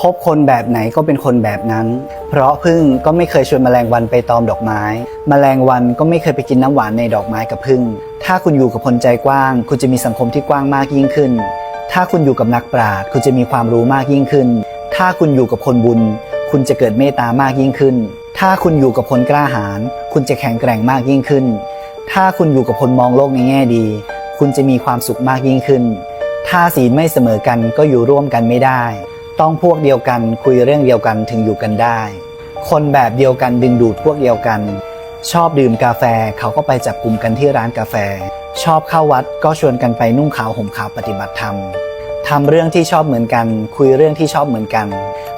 คบคนแบบไหนก็เป็นคนแบบนั้น เพราะพึ่งก็ไม่เคยชวนแมลงวันไปตอมดอกไม้ แมลงวันก็ไม่เคยไปกินน้ำหวานในดอกไม้กับพึ่ง ถ้าคุณอยู่กับคนใจกว้าง คุณจะมีสังคมที่กว้างมากยิ่งขึ้น ถ้าคุณอยู่กับนักปราชญ์คุณจะมีความรู้มากยิ่งขึ้น ถ้าคุณอยู่กับคนบุญ คุณจะเกิดเมตตามากยิ่งขึ้น ถ้าคุณอยู่กับคนกล้าหาญคุณจะแข็งแกร่งมากยิ่งขึ้น ถ้าคุณอยู่กับคนมองโลกในแง่ดี คุณจะมีความสุขมากยิ่งขึ้น ถ้าศีลไม่เสมอกันก็อยู่ร่วมกันไม่ได้ ต้องพวกเดียวกันคุยเรื่องเดียวกันถึงอยู่กันได้ คนแบบเดียวกันดึงดูดพวกเดียวกัน ชอบดื่มกาแฟเขาก็ไปจับกลุ่มกันที่ร้านกาแฟ ชอบเข้าวัดก็ชวนกันไปนุ่งขาวห่มขาวปฏิบัติธรรมทำเรื่องที่ชอบเหมือนกัน คุยเรื่องที่ชอบเหมือนกัน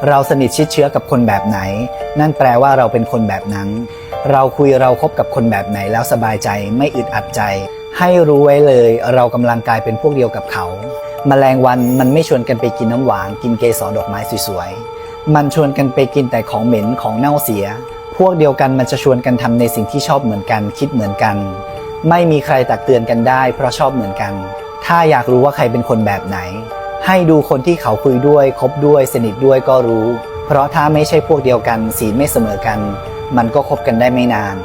เราสนิทชิดเชื้อกับคนแบบไหน นั่นแปลว่าเราเป็นคนแบบนั้น เราคุยเราคบกับคนแบบไหนแล้วสบายใจไม่อึดอัดใจ ให้รู้ไว้เลย เรากำลังกลายเป็นพวกเดียวกับเขา แมลงวันมันไม่ชวนกันไปกินน้ำหวาน กินเกสรดอกไม้สวยๆ มันชวนกันไปกินแต่ของเหม็นของเน่าเสีย พวกเดียวกันมันจะชวนกันทำในสิ่งที่ชอบเหมือนกัน คิดเหมือนกัน ไม่มีใครตักเตือนกันได้ เพราะชอบเหมือนกัน ถ้าอยากรู้ว่าใครเป็นคนแบบไหน ให้ดูคนที่เขาคุยด้วย คบด้วย สนิทด้วยก็รู้ เพราะถ้าไม่ใช่พวกเดียวกันศีไม่เสมอกัน มันก็คบกันได้ไม่นาน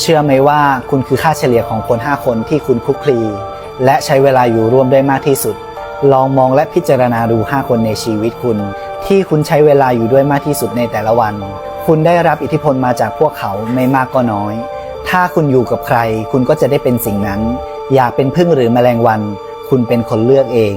เชื่อไหมว่าคุณคือค่าเฉลี่ยของคน 5 คนที่คุณคุกคลีและใช้เวลาอยู่ร่วมได้มากที่สุด ลองมองและพิจารณาดู 5 คนในชีวิตคุณ ที่คุณใช้เวลาอยู่ด้วยมากที่สุดในแต่ละวัน คุณได้รับอิทธิพลมาจากพวกเขาไม่มากก็น้อย ถ้าคุณอยู่กับใคร คุณก็จะได้เป็นสิ่งนั้น อยากเป็นพึ่งหรือแมลงวัน คุณเป็นคนเลือกเอง